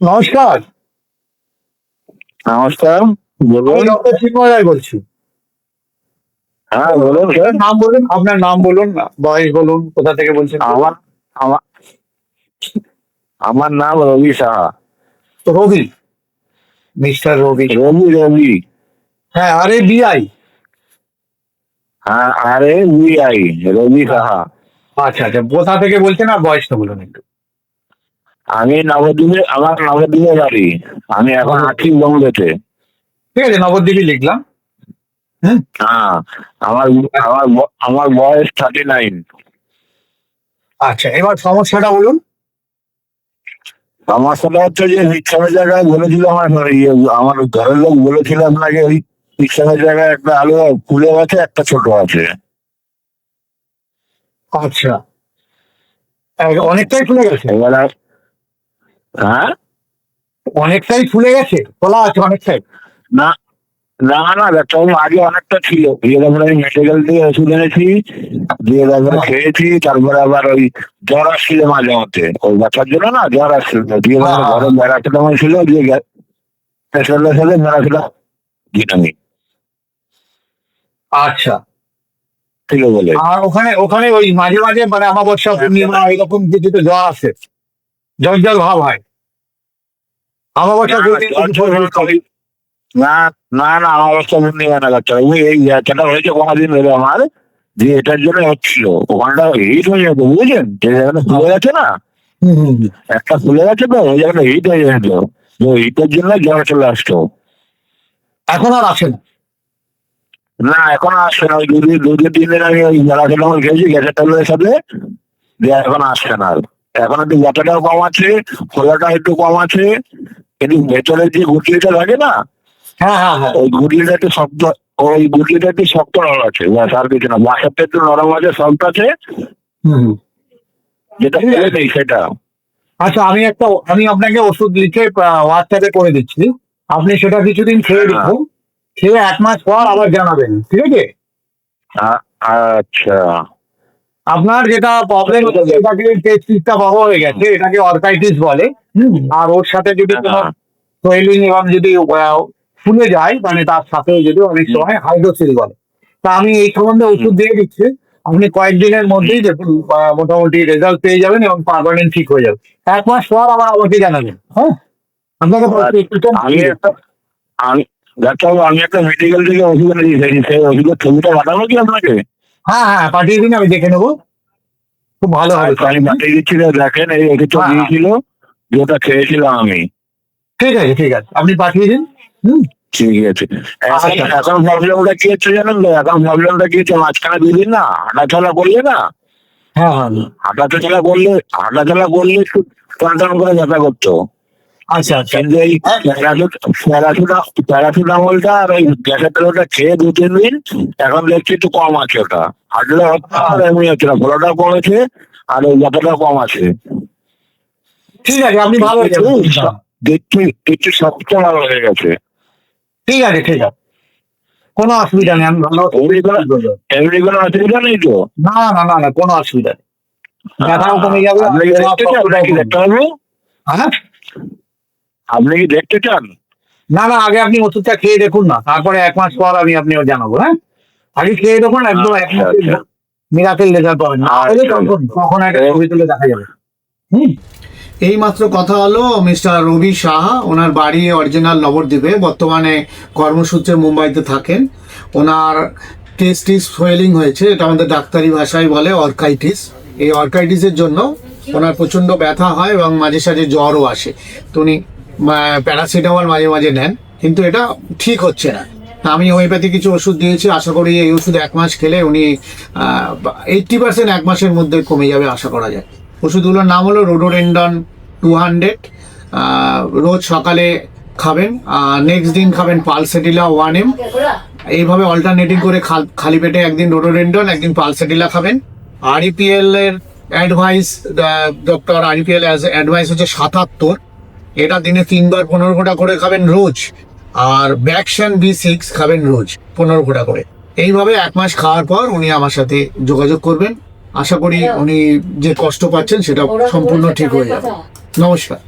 নমস্কার। নমস্কার বলুন। ডক্টর চিন্ময় রায় বলছি। হ্যাঁ বলুন স্যার নাম বলুন আপনার নাম বলুন বয়স বলুন কোথা থেকে বলছেন? আমার আমার আমার নাম রবি সাহা। রবি? মিস্টার রবি। রবি রবি। হ্যাঁ আরে বিআই হ্যাঁ আরে বিআই রবি সাহা। আচ্ছা আচ্ছা কোথা থেকে বলছেন? আর বয়সটা বলুন একটু। আমি নবদ্বীপে আমার নবদ্বীপে বাড়ি। আমি এখন আছি বম্বেতে ঠিক আছে নবদ্বীপই লিখলাম। হ্যাঁ হ্যাঁ আমার আমার আমার বয়স থার্টি নাইন আচ্ছা এবার সমস্যাটা বলুন। সমস্যাটা হচ্ছে যে শিক্ষামের জায়গায় বলেছিল আমার ইয়ে, আমার ঘরের লোক বলেছিল আপনাকে ওই শিক্ষামের জায়গায় একটা আলু ফুলে আছে একটা ছোট আছে। আচ্ছা। অনেকটাই ফুলে গেছে? এবার হ্যাঁ? অনেকটাই ফুলে গেছে খোলা আছে অনেকটাই। না না না ডাক্তারবাবু আগে অনেকটা ছিল। দিয়ে তারপরে আমি মেডিকেল থেকে ওষুধ এনেছি দিয়ে তারপরে খেয়েছি তারপরে আবার ওই জ্বর আসছিল মাঝে মধ্যে। ওই বাচ্চার জন্য না জ্বর আসছিল। দিয়ে তারপরে। ঘরে প্যারাসিটামল ছিল দিয়ে প্রেশারের সাথে প্যারাসিটামল ভিটামিন আচ্ছা। ছিল বলে আর ওখানে ওখানে ওই মাঝে মাঝে মানে অমাবস্যা পূর্ণিমা এরকম কিছুতে জ্বর আসে জল জল ভাব হয়। না, না না না হয় এই হয়েছে হলো আমার যে এটার জন্য হচ্ছিল। ওখানটা হিট হয়ে যেত যে জায়গাটা ফুলে গেছে না। একটা ফুলে গেছে তো ওই জায়গাটা হিট হয়ে যেত। তো হিটের জন্য জ্বর চলে আসতো। এখন আর আসে না। না এখন আসছে না। ওই দুদিন দুদিন তিন দিন আগে ওই খেয়েছি গ্যাসের ট্যাবলেটের সাথে। দিয়ে এখন আসছে না আর। এখন একটু ব্যথাটাও কম আছে ফোলাটা একটু কম আছে। কিন্তু ভেতরে যে গুটলিটা থাকে না হ্যাঁ হ্যাঁ হ্যাঁ। ওই গুটলিটা একটু শক্ত ওই গুটলিটা একটু শক্ত নরম আছে। ব্যাস আর কিছু না। বাসারটা একটু নরম আছে সফট আছে। যেটা নেই সেটা। আচ্ছা আমি একটা আমি আপনাকে ওষুধ লিখে হোয়াটসঅ্যাপে করে দিচ্ছি। আপনি সেটা কিছুদিন খেয়ে হ্যাঁ। দেখুন। খেয়ে এক মাস পর আবার জানাবেন। ঠিক আছে? আচ্ছা। আপনার যেটা প্রবলেম হচ্ছে এটাকে টেস্টিসটা বড় হয়ে গেছে এটাকে অর্কাইটিস বলে। আর ওর সাথে যদি কোনো হ্যাঁ। সোয়েলিং এবং যদি ফুলে যায় মানে তার সাথে যদি অনেক সময় হাইড্রোসিল বলে। তা আমি এই সম্বন্ধে ওষুধ দিয়ে দিচ্ছি। আপনি কয়েকদিনের মধ্যেই দেখুন মোটামুটি রেজাল্ট পেয়ে যাবেন এবং পারমানেন্ট ঠিক হয়ে যাবে এক মাস পর আবার আমাকে জানাবেন। হ্যাঁ। আপনাকে আমি একটা আমি ডাক্তারবাবু আমি একটা মেডিকেল থেকে ওষুধ এনেছি সেই- সেই ওষুধের ছবিটা পাঠাবো কি আপনাকে? হ্যাঁ হ্যাঁ পাঠিয়ে দিন আমি দেখে নেব। খুব ভালো হবে আচ্ছা, পাঠিয়ে দিচ্ছি দেখেন এই ওষুধটা হ্যাঁ। দিয়েছিল যেটা খেয়েছিলাম আমি। ঠিক আছে ঠিক আছে। আপনি পাঠিয়ে দিন হুম? ঠিক আছে। এখন আচ্ছা। প্রবলেমটা কি হচ্ছে জানেন তো? এখন প্রবলেমটা কি হচ্ছে? মাঝখানে দুদিন না হাঁটাচলা করলে না? হ্যাঁ হ্যাঁ। হাঁটাচলা করলে হাঁটাচলা করলে একটু টান টান করে ব্যথা করতো। আচ্ছা আচ্ছা। কিন্তু এই প্যারাসুটামলটা আর ওই গ্যাসের খেয়ে দু তিন দিন এখন দেখছি একটু কম আছে ওটা। হাঁটলে আর এমনি হচ্ছে না ফোলাটাও কমেছে আর ওই ব্যথাটাও কম আছে। ঠিক আছে আপনি ভালো দেখছি সবচেয়ে ভালো হয়ে গেছে। ঠিক আছে ঠিক আছে। কোনো অসুবিধা নেই আমি ভালো এমনি কোনো অসুবিধা নেই তো? না না না না কোনো অসুবিধা নেই। ব্যথাও কমে যাবে হ্যাঁ? আপনি কি দেখতে চান? না না আগে আপনি ওষুধটা খেয়ে দেখুন না। তারপরে এক মাস পর আমি আপনি জানাব হ্যাঁ? আগে খেয়ে দেখুন একদম এক আচ্ছা, মাসের আচ্ছা। মিরাকেল রেজাল্ট পাবেন। না আচ্ছা। তখন তখন একটা ছবি তুলে দেখা যাবে। হুম? এইমাত্র কথা হলো মিস্টার রবি সাহা। ওনার বাড়ি অরিজিনাল নবদ্বীপে। বর্তমানে কর্মসূত্রে মুম্বাইতে থাকেন। ওনার টেস্টিস সোয়েলিং হয়েছে। এটা আমাদের ডাক্তারি ভাষায় বলে অর্কাইটিস। এই অর্কাইটিসের জন্য ওনার প্রচণ্ড ব্যথা হয় এবং মাঝে সাঝে জ্বরও আসে। তো উনি প্যারাসিটামল মাঝে মাঝে নেন, কিন্তু এটা ঠিক হচ্ছে না। আমি হোমিওপ্যাথি কিছু ওষুধ দিয়েছি, আশা করি এই ওষুধ এক মাস খেলে উনি এইটটি পার্সেন্ট এক মাসের মধ্যে কমে যাবে আশা করা যায়। ওষুধগুলোর নাম হলো রোডোরেন্ডন টু হান্ড্রেড রোজ সকালে খাবেন নেক্সট দিন খাবেন পালসেটিলা ওয়ান এম এইভাবে অল্টারনেটিং করে খাল- পেটে একদিন রোডোরেন্ডন, একদিন পালসেটিলা খাবেন। আরইপিএল এর অ্যাডভাইস ডক্টর আরইপিএল অ্যাডভাইস হচ্ছে সাতাত্তর। এটা দিনে তিনবার পনেরো ঘোটা করে খাবেন রোজ। আর ব্যাকশান বি সিক্স খাবেন রোজ পনেরো ঘোটা করে। এইভাবে এক মাস খাওয়ার পর উনি আমার সাথে যোগাযোগ করবেন। আশা করি উনি যে কষ্ট পাচ্ছেন সেটা সম্পূর্ণ ঠিক হয়ে যাবে। নমস্কার।